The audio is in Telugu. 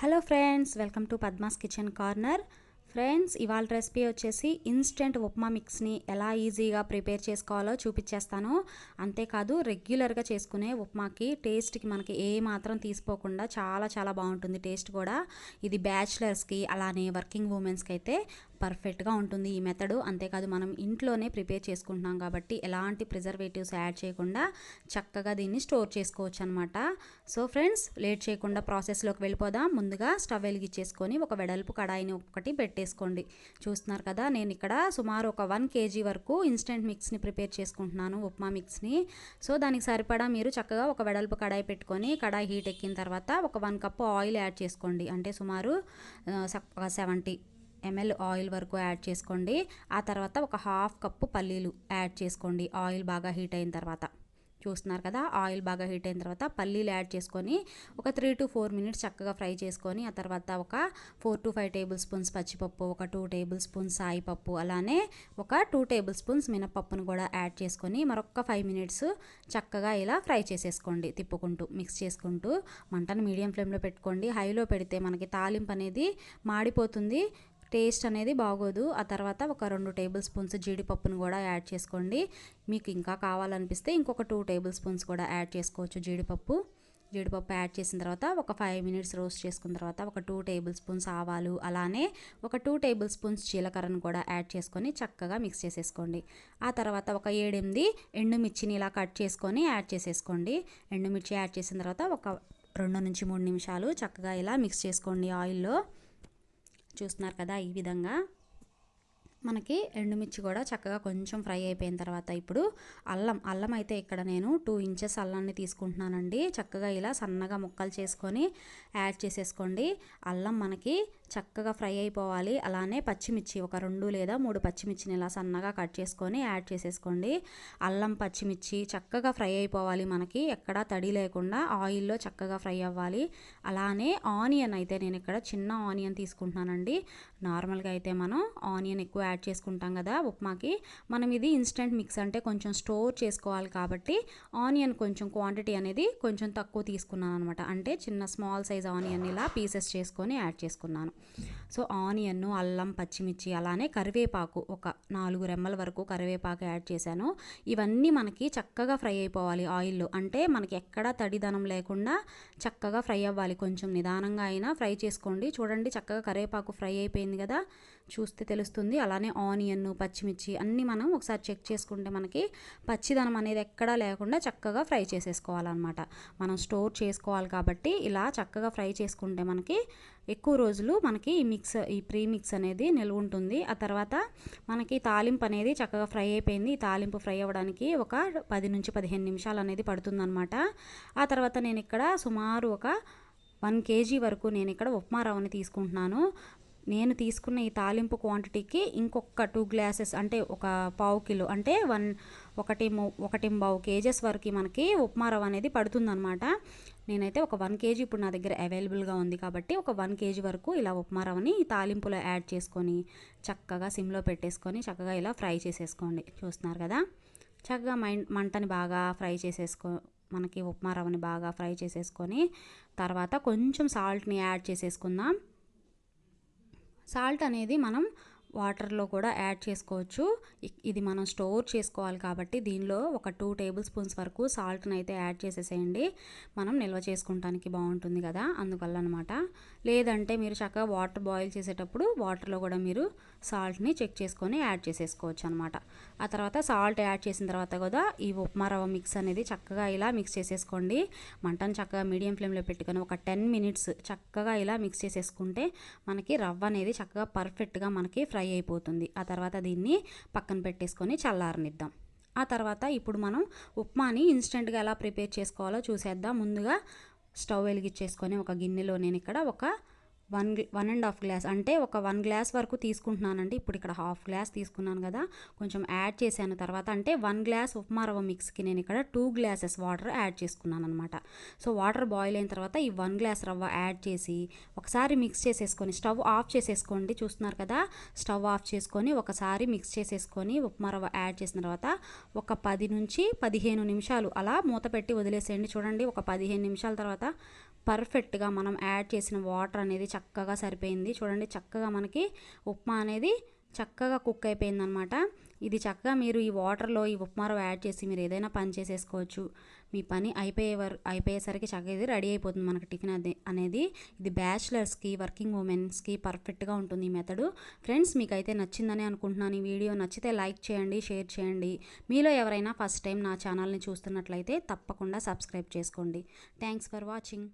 Hello friends welcome to Padma's kitchen corner friends ఇవాళ రెసిపీ వచ్చేసి ఇన్స్టెంట్ ఉప్మా మిక్స్ని ఎలా ఈజీగా ప్రిపేర్ చేసుకోవాలో చూపించేస్తాను. అంతేకాదు రెగ్యులర్గా చేసుకునే ఉప్మాకి టేస్ట్కి మనకి ఏ మాత్రం తీసిపోకుండా చాలా చాలా బాగుంటుంది టేస్ట్ కూడా. ఇది బ్యాచిలర్స్కి అలానే వర్కింగ్ ఉమెన్స్కి అయితే పర్ఫెక్ట్గా ఉంటుంది ఈ మెథడు. అంతేకాదు మనం ఇంట్లోనే ప్రిపేర్ చేసుకుంటున్నాం కాబట్టి ఎలాంటి ప్రిజర్వేటివ్స్ యాడ్ చేయకుండా చక్కగా దీన్ని స్టోర్ చేసుకోవచ్చు అనమాట సో ఫ్రెండ్స్ లేట్ చేయకుండా ప్రాసెస్లోకి వెళ్ళిపోదాం. ముందుగా స్టవ్ వెలిగించేసుకొని ఒక వెడల్పు కడాయిని ఒకటి పెట్టేసుకోండి. చూస్తున్నారు కదా నేను ఇక్కడ సుమారు ఒక వన్ కేజీ వరకు ఇన్స్టెంట్ మిక్స్ని ప్రిపేర్ చేసుకుంటున్నాను ఉప్మా మిక్స్ని. సో దానికి సరిపడా మీరు చక్కగా ఒక వెడల్పు కడాయి పెట్టుకొని కడాయి హీట్ ఎక్కిన తర్వాత ఒక వన్ కప్ ఆయిల్ యాడ్ చేసుకోండి. అంటే సుమారు సెవెంటీ ఎంఎల్ ఆయిల్ వరకు యాడ్ చేసుకోండి. ఆ తర్వాత ఒక హాఫ్ కప్పు పల్లీలు యాడ్ చేసుకోండి. ఆయిల్ బాగా హీట్ అయిన తర్వాత. చూస్తున్నారు కదా ఆయిల్ బాగా హీట్ అయిన తర్వాత పల్లీలు యాడ్ చేసుకొని ఒక త్రీ టు ఫోర్ మినిట్స్ చక్కగా ఫ్రై చేసుకొని ఆ తర్వాత ఒక four to five tablespoons పచ్చిపప్పు ఒక టూ టేబుల్ స్పూన్స్ సాయిపప్పు అలానే ఒక టూ టేబుల్ స్పూన్స్ మినపప్పును కూడా యాడ్ చేసుకొని మరొక ఫైవ్ మినిట్స్ చక్కగా ఇలా ఫ్రై చేసేసుకోండి తిప్పుకుంటూ మిక్స్ చేసుకుంటూ. మంటను మీడియం ఫ్లేమ్లో పెట్టుకోండి. హైలో పెడితే మనకి తాలింపు అనేది మాడిపోతుంది. టేస్ట్ అనేది బాగోదు. ఆ తర్వాత ఒక రెండు టేబుల్ స్పూన్స్ జీడిపప్పును కూడా యాడ్ చేసుకోండి. మీకు ఇంకా కావాలనిపిస్తే ఇంకొక టూ టేబుల్ స్పూన్స్ కూడా యాడ్ చేసుకోవచ్చు జీడిపప్పు. జీడిపప్పు యాడ్ చేసిన తర్వాత ఒక ఫైవ్ మినిట్స్ రోస్ట్ చేసుకున్న తర్వాత ఒక టూ టేబుల్ స్పూన్స్ ఆవాలు అలానే ఒక టూ టేబుల్ స్పూన్స్ జీలకర్రను కూడా యాడ్ చేసుకొని చక్కగా మిక్స్ చేసేసుకోండి. ఆ తర్వాత ఒక ఏడెనిమిది ఎండుమిర్చిని ఇలా కట్ చేసుకొని యాడ్ చేసేసుకోండి. ఎండుమిర్చి యాడ్ చేసిన తర్వాత ఒక రెండు నుంచి మూడు నిమిషాలు చక్కగా ఇలా మిక్స్ చేసుకోండి ఆయిల్లో. చూస్తున్నారు కదా ఈ విధంగా. మనకి ఎండుమిర్చి కూడా చక్కగా కొంచెం ఫ్రై అయిపోయిన తర్వాత ఇప్పుడు అల్లం. అల్లం అయితే ఇక్కడ నేను టూ ఇంచెస్ అల్లాన్ని తీసుకుంటున్నానండి. చక్కగా ఇలా సన్నగా ముక్కలు చేసుకొని యాడ్ చేసేసుకోండి. అల్లం మనకి చక్కగా ఫ్రై అయిపోవాలి. అలానే పచ్చిమిర్చి ఒక రెండు లేదా మూడు పచ్చిమిర్చిని ఇలా సన్నగా కట్ చేసుకొని యాడ్ చేసేసుకోండి. అల్లం పచ్చిమిర్చి చక్కగా ఫ్రై అయిపోవాలి మనకి. ఎక్కడా తడి లేకుండా ఆయిల్లో చక్కగా ఫ్రై అవ్వాలి. అలానే ఆనియన్ అయితే నేను ఇక్కడ చిన్న ఆనియన్ తీసుకుంటున్నానండి. నార్మల్గా అయితే మనం ఆనియన్ ఎక్కువ యాడ్ యాడ్ చేసుకుంటాం కదా ఉప్మాకి. మనం ఇది ఇన్స్టెంట్ మిక్స్ అంటే కొంచెం స్టోర్ చేసుకోవాలి కాబట్టి ఆనియన్ కొంచెం క్వాంటిటీ అనేది కొంచెం తక్కువ తీసుకున్నాను అనమాట అంటే చిన్న స్మాల్ సైజ్ ఆనియన్ ఇలా పీసెస్ చేసుకొని యాడ్ చేసుకున్నాను. సో ఆనియన్ అల్లం పచ్చిమిర్చి అలానే కరివేపాకు ఒక నాలుగు రెమ్మల వరకు కరివేపాకు యాడ్ చేశాను. ఇవన్నీ మనకి చక్కగా ఫ్రై అయిపోవాలి ఆయిల్లో అంటే మనకి ఎక్కడా తడిదనం లేకుండా చక్కగా ఫ్రై అవ్వాలి. కొంచెం నిదానంగా అయినా ఫ్రై చేసుకోండి. చూడండి చక్కగా కరివేపాకు ఫ్రై అయిపోయింది కదా. చూస్తే తెలుస్తుంది. అలానే ఆనియన్ పచ్చిమిర్చి అన్నీ మనం ఒకసారి చెక్ చేసుకుంటే మనకి పచ్చిదనం అనేది ఎక్కడా లేకుండా చక్కగా ఫ్రై చేసేసుకోవాలన్నమాట. మనం స్టోర్ చేసుకోవాలి కాబట్టి ఇలా చక్కగా ఫ్రై చేసుకుంటే మనకి ఎక్కువ రోజులు మనకి ఈ మిక్స్ ఈ ప్రీ మిక్స్ అనేది నిల్వ ఉంటుంది. ఆ తర్వాత మనకి తాలింపు అనేది చక్కగా ఫ్రై అయిపోయింది. ఈ తాలింపు ఫ్రై అవ్వడానికి ఒక పది నుంచి పదిహేను నిమిషాలు అనేది పడుతుందన్నమాట. ఆ తర్వాత నేను ఇక్కడ సుమారు ఒక వన్ కేజీ వరకు నేను ఇక్కడ ఉప్మా రవ్వని తీసుకుంటున్నాను. నేను తీసుకున్న ఈ తాలింపు క్వాంటిటీకి ఇంకొక టూ గ్లాసెస్ అంటే ఒక పావు కిలో అంటే వన్ ఒకటి ఒకటి పావు కేజెస్ వరకు మనకి ఉప్మా రవ్వ అనేది పడుతుందనమాట నేనైతే ఒక వన్ కేజీ ఇప్పుడు నా దగ్గర అవైలబుల్గా ఉంది కాబట్టి ఒక వన్ కేజీ వరకు ఇలా ఉప్మా రవ్వని తాలింపులో యాడ్ చేసుకొని చక్కగా సిమ్లో పెట్టేసుకొని చక్కగా ఇలా ఫ్రై చేసేసుకోండి. చూస్తున్నారు కదా? చక్కగా మంటని బాగా ఫ్రై చేసేసుకో మనకి ఉప్మా రవ్వని బాగా ఫ్రై చేసేసుకొని తర్వాత కొంచెం సాల్ట్ని యాడ్ చేసేసుకుందాం. సాల్ట్ అనేది మనం వాటర్లో కూడా యాడ్ చేసుకోవచ్చు. ఇది మనం స్టోర్ చేసుకోవాలి కాబట్టి దీనిలో ఒక టూ టేబుల్ స్పూన్స్ వరకు సాల్ట్ని అయితే యాడ్ చేసేసేయండి. మనం నిల్వ చేసుకుంటానికి బాగుంటుంది కదా అందువల్ల అనమాట లేదంటే మీరు చక్కగా వాటర్ బాయిల్ చేసేటప్పుడు వాటర్లో కూడా మీరు సాల్ట్ని చెక్ చేసుకొని యాడ్ చేసేసుకోవచ్చు అనమాట ఆ తర్వాత సాల్ట్ యాడ్ చేసిన తర్వాత కూడా ఈ ఉప్మా రవ్వ మిక్స్ అనేది చక్కగా ఇలా మిక్స్ చేసేసుకోండి. మంటను చక్కగా మీడియం ఫ్లేమ్లో పెట్టుకొని ఒక టెన్ మినిట్స్ చక్కగా ఇలా మిక్స్ చేసేసుకుంటే మనకి రవ్వ అనేది చక్కగా పర్ఫెక్ట్గా మనకి ఫ్రై అయిపోతుంది. ఆ తర్వాత దీన్ని పక్కన పెట్టేసుకొని చల్లారనిద్దాం. ఆ తర్వాత ఇప్పుడు మనం ఉప్మాని ఇన్స్టెంట్గా ఎలా ప్రిపేర్ చేసుకోవాలో చూసేద్దాం. ముందుగా స్టవ్ వెలిగించేసుకొని ఒక గిన్నెలో నేను ఇక్కడ ఒక one one and half glass. అంటే ఒక వన్ గ్లాస్ వరకు తీసుకుంటున్నానండి. ఇప్పుడు ఇక్కడ హాఫ్ గ్లాస్ తీసుకున్నాను కదా. కొంచెం యాడ్ చేశాను తర్వాత. అంటే వన్ గ్లాస్ ఉప్మా రవ్వ మిక్స్కి నేను ఇక్కడ టూ గ్లాసెస్ వాటర్ యాడ్ చేసుకున్నాను అనమాట సో వాటర్ బాయిల్ అయిన తర్వాత ఈ వన్ గ్లాస్ రవ్వ యాడ్ చేసి ఒకసారి మిక్స్ చేసేసుకొని స్టవ్ ఆఫ్ చేసేసుకోండి. చూస్తున్నారు కదా? స్టవ్ ఆఫ్ చేసుకొని ఒకసారి మిక్స్ చేసేసుకొని ఉప్మా రవ్వ యాడ్ చేసిన తర్వాత ఒక పది నుంచి పదిహేను నిమిషాలు అలా మూత పెట్టి వదిలేసేయండి. చూడండి ఒక పదిహేను నిమిషాల తర్వాత పర్ఫెక్ట్గా మనం యాడ్ చేసిన వాటర్ అనేది చక్కగా సరిపోయింది. చూడండి చక్కగా మనకి ఉప్మా అనేది చక్కగా కుక్ అయిపోయిందనమాట. ఇది చక్కగా మీరు ఈ వాటర్లో ఈ ఉప్మా రవ్వ యాడ్ చేసి మీరు ఏదైనా పని చేసేసుకోవచ్చు. మీ పని అయిపోయే వర్ అయిపోయేసరికి చక్కగా ఇది రెడీ అయిపోతుంది మనకి టిఫిన్ అది అనేది. ఇది బ్యాచిలర్స్కి వర్కింగ్ ఉమెన్స్కి పర్ఫెక్ట్గా ఉంటుంది ఈ మెథడు. ఫ్రెండ్స్ మీకైతే నచ్చిందని అనుకుంటున్నాను. ఈ వీడియో నచ్చితే లైక్ చేయండి షేర్ చేయండి. మీలో ఎవరైనా ఫస్ట్ టైం నా ఛానల్ని చూస్తున్నట్లయితే తప్పకుండా సబ్స్క్రైబ్ చేసుకోండి. Thanks for watching.